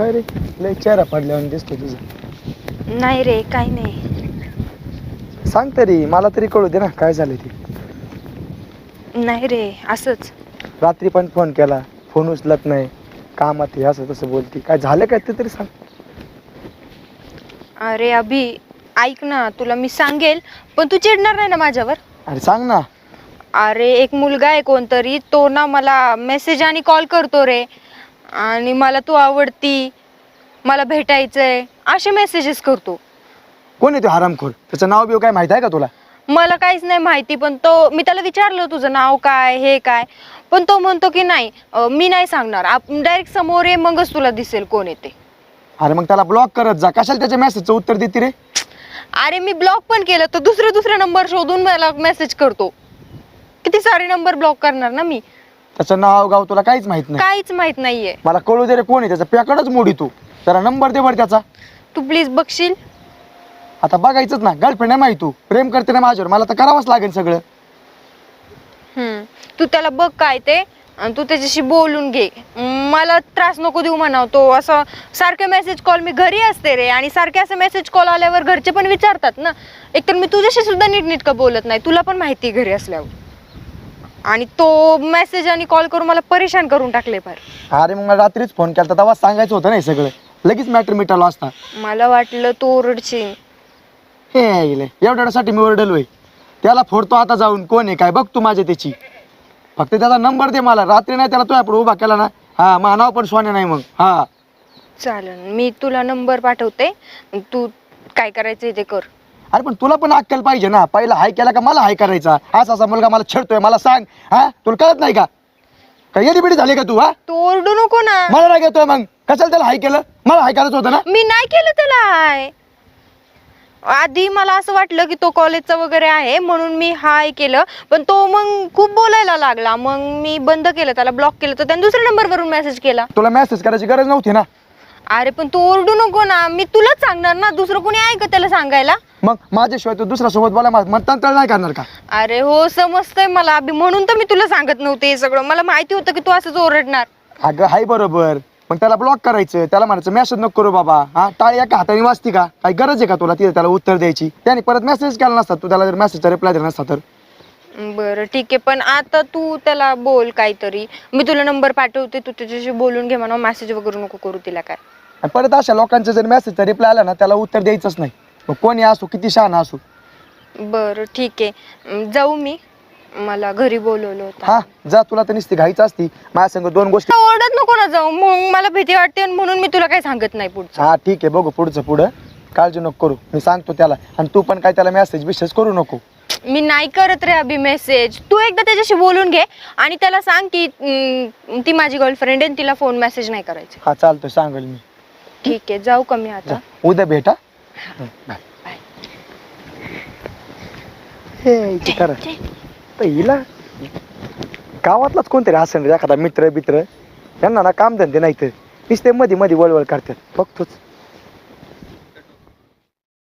काय रे? लय चेहरा पडल्यावर दिसतो तुझा. नाही रे काही नाही. सांग तरी मला तरी कळू दे ना काय झालं ते. नाही रे असंच. रात्री पण फोन केला फोन उचलत नाही कामात आहे असं तसं बोलती. काय झालं काय ते तरी सांग. अरे अभि ऐक ना तुला मी सांगेल पण तू चिडणार नाही ना माझ्यावर? अरे सांग ना. अरे एक मुलगा आहे कोणतरी तो ना मला मेसेज आणि कॉल करतो रे. आणि मला तू आवडती मला भेटायचंय असे मेसेजेस करतो. कोण आहे तो हरामखोर त्याचं नाव बिव काय माहीत आहे का तुला? मला काहीच नाही माहिती पण तो मी त्याला विचारलं तुझं नाव काय हे काय पण तो म्हणतो की नाही अं, मी नाही सांगणार. डायरेक्ट समोर ये मगच तुला दिसेल कोण येते अरे मग त्याला ब्लॉक करत जा. कशाला त्याच्या मेसेजचं उत्तर देते रे? अरे मी ब्लॉक पण केलं तर दुसरे दुसरे नंबर शोधून मला मेसेज करतो. किती सारे नंबर ब्लॉक करणार ना मी? त्याचं नाव गाव तुला काहीच माहीत नाही. काहीच माहीत नाहीये. मला कळू दे रे कोण आहे त्याचा. प्याकडच मोडी तू. जरा नंबर दे बरं त्याचा. तू प्लीज बघशील? आता बघायचंच ना. गर्लफ्रेंड आहे माहिती तू. प्रेम करते ना माझ्यावर. मला तर करावंच लागेल सगळं. हम्म. तू त्याला बघ काय ते. आणि तू त्याच्याशी बोलून घे. मला त्रास नको देऊ म्हणाव तो. असं सारखे मेसेज कॉल मी घरी असते रे. आणि सारखे असं मेसेज कॉल आल्यावर घरचे पण विचारतात ना. एकतर मी तुझ्याशी सुद्धा नीटनीटकं बोलत नाही. तुला पण माहिती आहे घरी असल्यावर. आणि तो मेसेज आणि कॉल करून मला परेशान करून टाकले फार अरे मग मला रात्रीच फोन केला तेव्हा सांगायचं होतं नाही सगळं. लगेच मॅटर मिटालो असता. मला वाटलं तू ओरडशील. हे आईले, एवढ्यासाठी मी ओरडल होय त्याला फोडतो आता जाऊन कोण आहे काय? बघ तू माझ्या त्याची. फक्त त्याचा नंबर दे मला. रात्री नाही त्याला तुझ्या पुढे उभा केला ना. हा मग नाव पण सोने नाही मग. हा. चालेल मी तुला नंबर पाठवते. तू काय करायचं ते कर. अरे पण तुला पण अक्कल पाहिजे ना. पहिला हाय केला का मला हाय करायचा? असा असा मुलगा मला छेडतोय मला सांग. हा? तुला कळत नाही का? काय येडी बिडी झाली का तू हा? तू ओरडू नको ना. मला राग येतोय मग. कशाला त्याला हाय केलं? मला हाय करायचं होतं ना. मी नाही केलं त्याला हाय. आधी मला असं वाटलं की तो कॉलेजचा वगैरे आहे म्हणून मी हाय केलं. पण तो मग खूप बोलायला लागला. मग मी बंद केलं त्याला ब्लॉक केलं. तर त्याने दुसऱ्या नंबरवरून मेसेज केला. तुला मेसेज करायची गरज नव्हती ना. अरे पण तू ओरडू नको ना. मी तुलाच सांगणार ना. दुसरं कोणी आहे का त्याला सांगायला? मग माझ्याशिवाय तू दुसऱ्या सोबत बोला मतदान नाही करणार का? अरे हो समजतंय मला. अभि म्हणून तर मी तुला सांगत नव्हते हे सगळं. मला माहिती होतं की तू असंच ओरडणार. अगं हाय बरोबर. मग त्याला ब्लॉक करायचं. त्याला म्हणायचं मेसेज नको करू बाबा. हा टाळी एका हाताने वाचती का? काही गरज आहे का तुला? तिथे त्याला उत्तर द्यायची. त्याने परत मेसेज केला नसता. तू त्याला जर मेसेजचा रिप्लाय दिला नसता तर. बरं ठीक आहे. पण आता तू त्याला बोल काहीतरी. मी तुला नंबर पाठवते. तू त्याच्याशी बोलून घे म्हणा. मेसेज वगैरे नको करू तिला काय. आणि परत अशा लोकांचा जर मेसेजचा रिप्लाय आला ना त्याला उत्तर द्यायचंच नाही. मग कोणी असो किती शहाणा असो. बरं ठीक आहे. जाऊ मी. मला घरी बोलवलं होतं. हा जा तुला तर नुसती घाईच असती. माझ्या संग दोन गोष्टी ओरडत नको ना जाऊ. मग मला भीती वाटते आणि म्हणून मी तुला काही सांगत नाही पुढचं. हा ठीक आहे बघू पुढचं पुढं. काळजी नको करू. मी सांगतो त्याला. आणि तू पण काय त्याला मेसेज बिसेज करू नको. मी नाही करत रे अभि मेसेज तू एकदा त्याच्याशी बोलून घे आणि त्याला सांग की अं, ती माझी गर्लफ्रेंड आहे आणि तिला फोन मेसेज नाही करायचा. हा चालतोय सांगेल मी. ठीक आहे जाऊ का मी जा. आता उद्या भेटा हे करा तर हिला गावातलाच कोणतरी असेल रे एखादा मित्र बित्र यांना ना काम धंदे नाही तर नुसते मध्ये मध्ये वळवळ करतात बघतोच